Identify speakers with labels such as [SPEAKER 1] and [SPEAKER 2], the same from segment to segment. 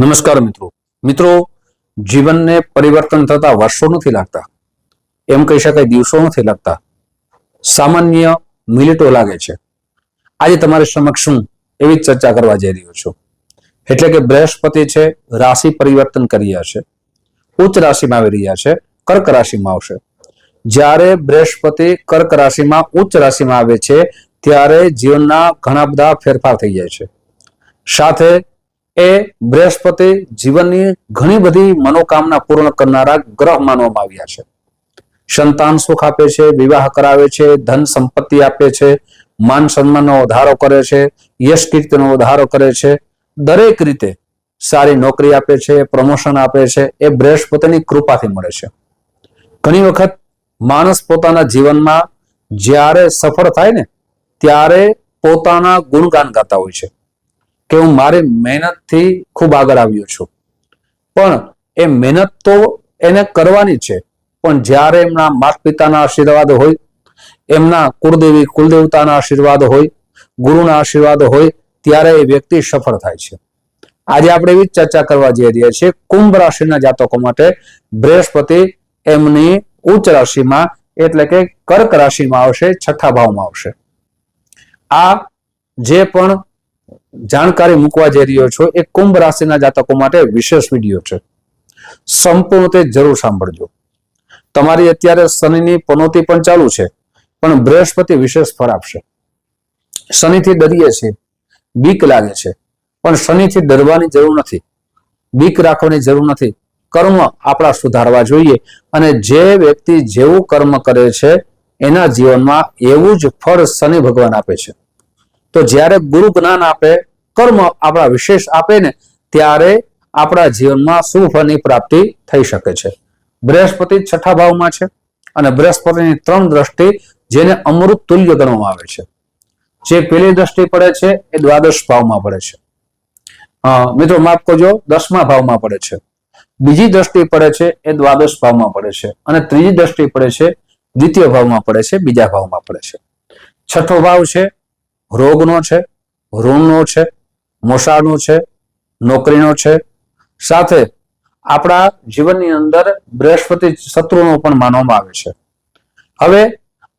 [SPEAKER 1] નમસ્કાર મિત્રો. મિત્રો, જીવનને પરિવર્તન થતા વર્ષો નથી લાગતા. એમ કહી શકાય દિવસો નથી લાગતા. સામાન્ય મિનિટો લાગે છે. આજે તમારી સમક્ષ હું એવી ચર્ચા કરવા જઈ રહ્યો છું. એટલે કે બૃહસ્પતિ છે, રાશિ પરિવર્તન કરી રહ્યા છે. ઉચ્ચ રાશિમાં આવી રહ્યા છે, કર્ક રાશિમાં આવશે. જ્યારે બૃહસ્પતિ કર્ક રાશિમાં ઉચ્ચ રાશિમાં આવે છે, ત્યારે જીવનના ઘણા બધા ફેરફાર થઈ જાય છે. સાથે એ બૃહસ્પતિ જીવનની ઘણી બધી મનોકામના પૂર્ણ કરનારા ગ્રહ માનવામાં આવ્યા છે. સંતાન સુખ આપે છે, વિવાહ કરાવે છે, ધન સંપત્તિ આપે છે, માન સન્માનનો વધારો કરે છે, યશ કીર્તિનો વધારો કરે છે. દરેક રીતે સારી નોકરી આપે છે, પ્રમોશન આપે છે, એ બૃહસ્પતિની કૃપાથી મળે છે. ઘણી વખત માણસ પોતાના જીવનમાં જ્યારે સફળ થાય ને, ત્યારે પોતાના ગુણગાન ગાતા હોય છે. કે હું મારી મહેનતથી ખૂબ આગળ આવ્યો છું. પણ એ મહેનત તો એને કરવાની છે. પણ જ્યારે એમના માતા પિતાના આશીર્વાદ હોય, એમના કુળદેવી કુલદેવતાના આશીર્વાદ હોય, ગુરુના આશીર્વાદ હોય, ત્યારે એ વ્યક્તિ સફળ થાય છે. આજે આપણે એવી ચર્ચા કરવા જઈ રહ્યા છીએ. કુંભ રાશિના જાતકો માટે બૃહસ્પતિ એમની ઉચ્ચ રાશિમાં એટલે કે કર્ક રાશિમાં આવશે, છઠ્ઠા ભાવમાં આવશે. આ જે પણ જાણકારી મૂકવા જઈ રહ્યો છો. એ કુંભ રાશિના જાતકો માટે વિશેષ વીડિયો છે. સંપૂર્ણ જરૂર સાંભળજો. તમારી અત્યારે શનિની પનોતી પણ ચાલુ છે, પણ બૃહસ્પતિ વિશેષ ફળ આપશે. શનિથી ડરીએ છીએ, બીક લાગે છે, પણ શનિથી ડરવાની જરૂર નથી. બીક રાખવાની જરૂર નથી. કર્મ આપણા સુધારવા જોઈએ અને જે વ્યક્તિ જેવું કર્મ કરે છે, એના જીવનમાં એવું જ ફળ શનિ ભગવાન આપે છે. તો જ્યારે ગુરુ જ્ઞાન આપે, કર્મ આપણા વિશેષ આપે ને, ત્યારે આપણા જીવનમાં સુફળની પ્રાપ્તિ થઈ શકે છે. બૃહસ્પતિ છઠ્ઠા ભાવમાં છે અને બૃહસ્પતિની ત્રણ દ્રષ્ટિ જેને અમૃત તુલ્ય ગણવામાં આવે છે. જે પેલી દ્રષ્ટિ પડે છે એ દ્વાદશ ભાવમાં પડે છે. મિત્રો માફ કરજો, દસમા ભાવમાં પડે છે. બીજી દ્રષ્ટિ પડે છે એ દ્વાદશ ભાવમાં પડે છે અને ત્રીજી દ્રષ્ટિ પડે છે દ્વિતીય ભાવમાં પડે છે, બીજા ભાવમાં પડે છે. છઠ્ઠો ભાવ છે રોગનો છે, ઋણનો છે મોસાળનો છે, નોકરીનો છે. સાથે આપણા જીવનની અંદર બૃહસ્પતિ શત્રુનો પણ માનવામાં આવે છે. હવે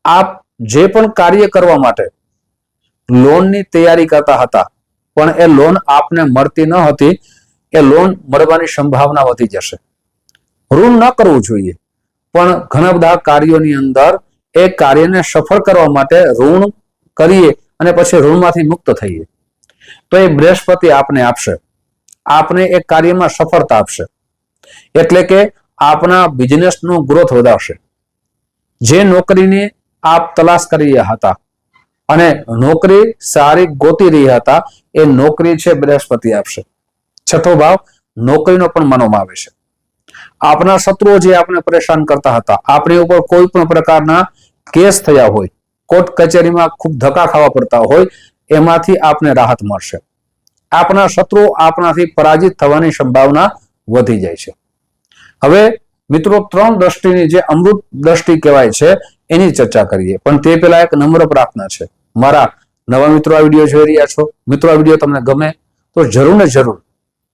[SPEAKER 1] આપ જે પણ કાર્ય કરવા માટે લોનની તૈયારી કરતા હતા, પણ એ લોન આપને મળતી ન હતી, એ લોન મળવાની સંભાવના વધી જશે. ઋણ ન કરવું જોઈએ, પણ ઘણા બધા કાર્યોની અંદર એ કાર્યને સફળ કરવા માટે ઋણ કરીએ અને પછી ઋણમાંથી મુક્ત થઈએ. તો એ બૃહસ્પતિ આપને આપશે. આપને એ કાર્યમાં સફળતા આપશે. એટલે કે આપના બિઝનેસનો ગ્રોથ વધારશે. જે નોકરીની આપ તલાશ કરી રહ્યા હતા અને નોકરી સારી ગોતી રહ્યા હતા, એ નોકરી છે બૃહસ્પતિ આપશે. છઠ્ઠો ભાવ, નોકરીનો પણ માનવામાં આવે છે. આપના શત્રુઓ જે આપણે પરેશાન કરતા હતા આપણી ઉપર કોઈ પણ પ્રકારના કેસ થયા હોય કોર્ટ કચેરીમાં ખૂબ ધક્કા ખાવા પડતા હોય, એમાંથી આપને રાહત મળશે. આપના શત્રુઓ આપણાથી પરાજિત થવાની સંભાવના વધી જાય છે. હવે, મિત્રો, ત્રણ દ્રષ્ટિની જે અમૃત દ્રષ્ટિ કહેવાય છે, એની ચર્ચા કરીએ. પણ તે પહેલા એક નમ્ર પ્રાર્થના છે. મારા નવા મિત્રો આ વીડિયો જોઈ રહ્યા છો, મિત્રો, આ વીડિયો તમને ગમે તો જરૂર ને જરૂર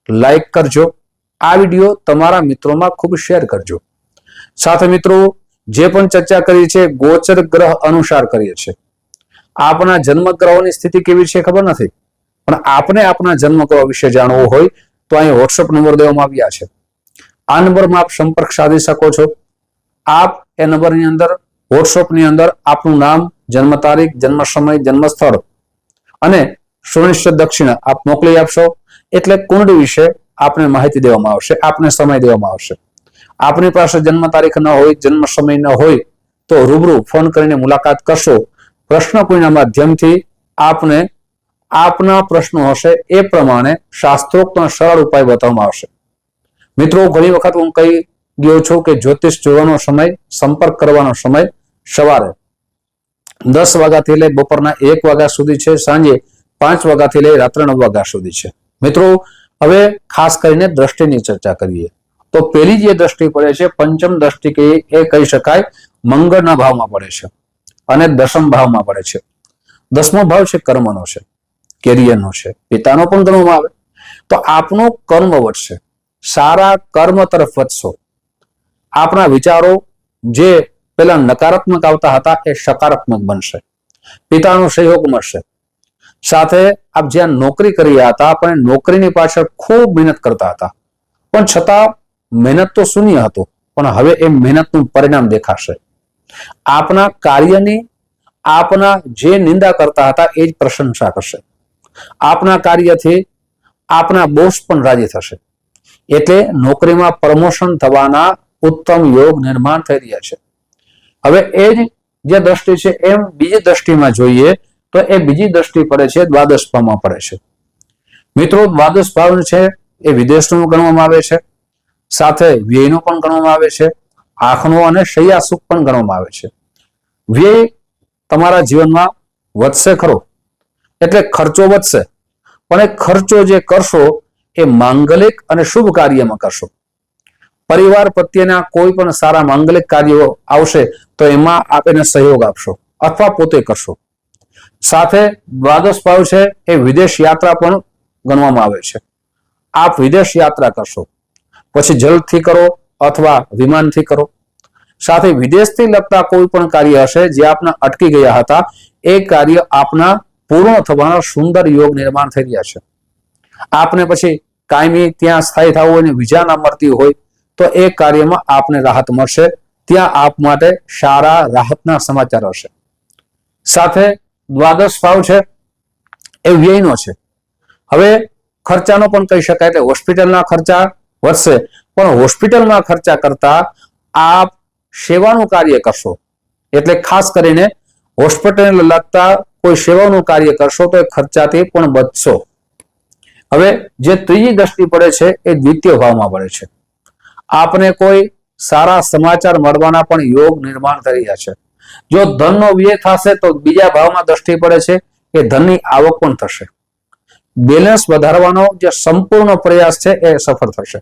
[SPEAKER 1] લાઈક કરજો. આ વીડિયો તમારા મિત્રોમાં ખૂબ શેર કરજો. સાથે મિત્રો જે પણ ચર્ચા કરી છે, ગોચર ગ્રહ અનુસાર કરીએ છીએ. આપણા જન્મ ગ્રહોની સ્થિતિ કેવી છે ખબર નથી, પણ આપને આપના જન્મ ગ્રહ વિશે જાણવું હોય તો અહીં વોટ્સઅપ નંબર દેવામાં આવ્યા છે. આ નંબરમાં આપ સંપર્ક સાધી શકો છો. આપ એ નંબરની અંદર વોટ્સઅપની અંદર આપનું નામ, જન્મ તારીખ, જન્મ સમય, જન્મ સ્થળ અને સુનિશ્ચિત દક્ષિણા આપ મોકલી આપશો. એટલે કુંડ વિશે આપને માહિતી દેવામાં આવશે, આપને સમય દેવામાં આવશે. આપની પાસે જન્મ તારીખ ન હોય, જન્મ સમય ન હોય, તો રૂબરૂ ફોન કરીને મુલાકાત કરશો. પ્રશ્ન કોઈના માધ્યમથી આપને આપના પ્રશ્નો હશે એ પ્રમાણે શાસ્ત્રોક્ત સરળ ઉપાય બતાવવામાં આવશે. મિત્રો, ઘણી વખત હું કહી ગયો છું કે જ્યોતિષ જોવાનો સમય, સંપર્ક કરવાનો સમય સવારે દસ વાગ્યાથી લઈ બપોરના એક વાગ્યા સુધી છે, સાંજે પાંચ વાગ્યાથી લઈ રાત્રે નવ વાગ્યા સુધી છે. મિત્રો, હવે ખાસ કરીને દ્રષ્ટિની ચર્ચા કરીએ. તો પેલી જે દ્રષ્ટિ પડે છે, પંચમ દ્રષ્ટિ કે એ કહી શકાય, મંગળના ભાવમાં પડે છે અને દસમ ભાવમાં પડે છે. દસમો ભાવ છે કર્મનો છે, કેરિયરનો છે. પિતાનો પણ ગણવામાં આવે. તો આપનું કર્મ વધશે. સારા કર્મ તરફ વધશો. આપણા વિચારો જે પેલા નકારાત્મક આવતા હતા એ સકારાત્મક બનશે. પિતાનો સહયોગ મળશે. સાથે આપ જ્યાં નોકરી કરી હતા પણ નોકરીની પાછળ ખૂબ મહેનત કરતા હતા. પણ છતાં મહેનત તો શૂન્ય હતો, પણ હવે એ મહેનતનું પરિણામ દેખાશે. આપના કાર્યની, આપના જે નિંદા કરતા હતા એ જ પ્રશંસા કરશે. આપના કાર્યથી આપના બોસ પણ રાજી થશે. એટલે નોકરીમાં પ્રમોશન થવાના ઉત્તમ યોગ નિર્માણ થઈ રહ્યા છે. હવે એ જ જે દ્રષ્ટિ છે, એમ બીજી દ્રષ્ટિમાં જોઈએ તો એ બીજી દ્રષ્ટિ પડે છે, દ્વાદશ ભાવમાં પડે છે. મિત્રો, દ્વાદશ ભાવ છે, એ વિદેશનું ગણવામાં આવે છે. સાથે વ્યયનો પણ ગણવામાં આવે છે, આંખનો અને શૈયા સુખ પણ ગણવામાં આવે છે. વ્યય તમારા જીવનમાં વધશે ખરો, એટલે ખર્ચો વધશે, પણ એ ખર્ચો જે કરશો એ માંગલિક અને શુભ કાર્યમાં કરશો. પરિવાર પ્રત્યેના કોઈ પણ સારા માંગલિક કાર્યો આવશે તો એમાં આપ એને સહયોગ આપશો અથવા પોતે કરશો. સાથે દ્વાદશ ભાવ છે એ વિદેશ યાત્રા પણ ગણવામાં આવે છે. આપ વિદેશ યાત્રા કરશો. પછી જલથી કરો અથવા વિમાનથી કરો. સાથે વિદેશથી લગતા કોઈ પણ કાર્ય હશે જે આપના અટકી ગયા હતા, એ કાર્ય આપના પૂર્ણ થવાના સુંદર યોગ નિર્માણ થઈ રહ્યા છે. આપને પછી કાયમી ત્યાં સ્થાયી થવું હોય ને વિઝા ના મળતી હોય, તો એ કાર્યમાં આપને રાહત મળશે. ત્યાં આપ માટે સારા રાહતના સમાચાર હશે. સાથે દ્વાદશ ભાવ છે, એ વ્યયનો છે. હવે ખર્ચાનો પણ કહી શકાય એટલે હોસ્પિટલના ખર્ચા વધશે પણ હોસ્પિટલમાં ખર્ચા કરતા આપ સેવાનું કાર્ય કરશો. એટલે ખાસ કરીને હોસ્પિટલને લગતા કોઈ સેવાનું કાર્ય કરશો તો એ ખર્ચાથી પણ બચશો. હવે જે ત્રીજી દ્રષ્ટિ પડે છે એ દ્વિતીય ભાવમાં પડે છે. આપને કોઈ સારા સમાચાર મળવાના પણ યોગ નિર્માણ કરી રહ્યા છે. જો ધનનો વ્યય થશે તો બીજા ભાવમાં દ્રષ્ટિ પડે છે કે ધનની આવક પણ થશે. બેલેન્સ વધારવાનો જે સંપૂર્ણ પ્રયાસ છે એ સફળ થશે.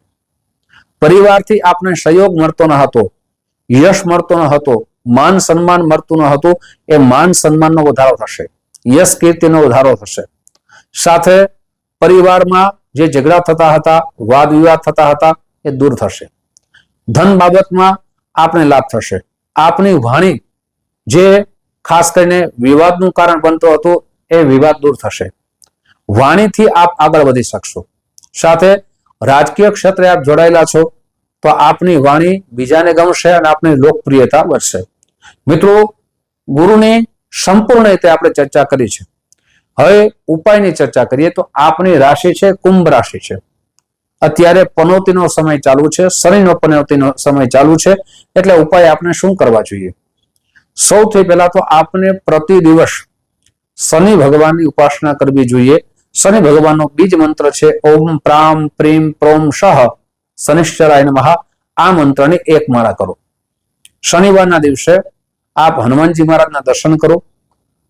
[SPEAKER 1] પરિવારથી આપને સહયોગ મળતો ન હતો, યશ મળતો ન હતો, માન સન્માન મળતું ન હતું, એ માન સન્માનનો વધારો થશે, યશ કીર્તિનો વધારો થશે. સાથે પરિવારમાં જે ઝઘડા થતા હતા વાદ વિવાદ થતા હતા, એ દૂર થશે. ધન બાબતમાં આપને લાભ થશે. આપની વાણી જે ખાસ કરીને વિવાદનું કારણ બનતો હતું, એ વિવાદ દૂર થશે. વાણીથી આપ આગળ વધી શકશો. સાથે રાજકીય ક્ષેત્રે આપ જોડાયેલા છો, તો આપની વાણી બીજાને ગમશે અને આપની લોકપ્રિયતા વધશે. મિત્રો, ગુરુની સંપૂર્ણ રીતે આપણે ચર્ચા કરી છે. હવે ઉપાયની ચર્ચા કરીએ તો આપની રાશિ છે, કુંભ રાશિ છે. અત્યારે પનોતીનો સમય ચાલુ છે, શનિનો પનોતીનો સમય ચાલુ છે, એટલે ઉપાય આપણે શું કરવા જોઈએ? સૌથી પહેલા તો આપને પ્રતિ દિવસ શનિ ભગવાનની ઉપાસના કરવી જોઈએ શનિ ભગવાનનો બીજ મંત્ર છે, ઓમ પ્રામ પ્રેમ પ્રોમ શહ શનિશ્ચરાય નમઃ. આ મંત્રની એક માળા કરો. શનિવારના દિવસે આપ હનુમાનજી મહારાજના દર્શન કરો.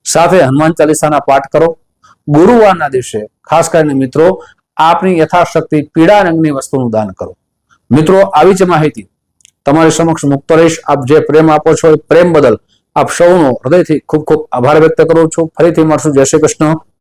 [SPEAKER 1] સાથે હનુમાન ચાલીસાના પાઠ કરો. ગુરુવારના દિવસે, ખાસ કરીને મિત્રો, આપની યથાશક્તિ પીળા રંગની વસ્તુનું દાન કરો. મિત્રો, આવી જ માહિતી તમારી સમક્ષ મુક્ત રહીશ. આપ જે પ્રેમ આપો છો એ પ્રેમ બદલ આપ સૌનો હૃદયથી ખૂબ ખૂબ આભાર વ્યક્ત કરું છું. ફરીથી મળશું. જય શ્રી કૃષ્ણ.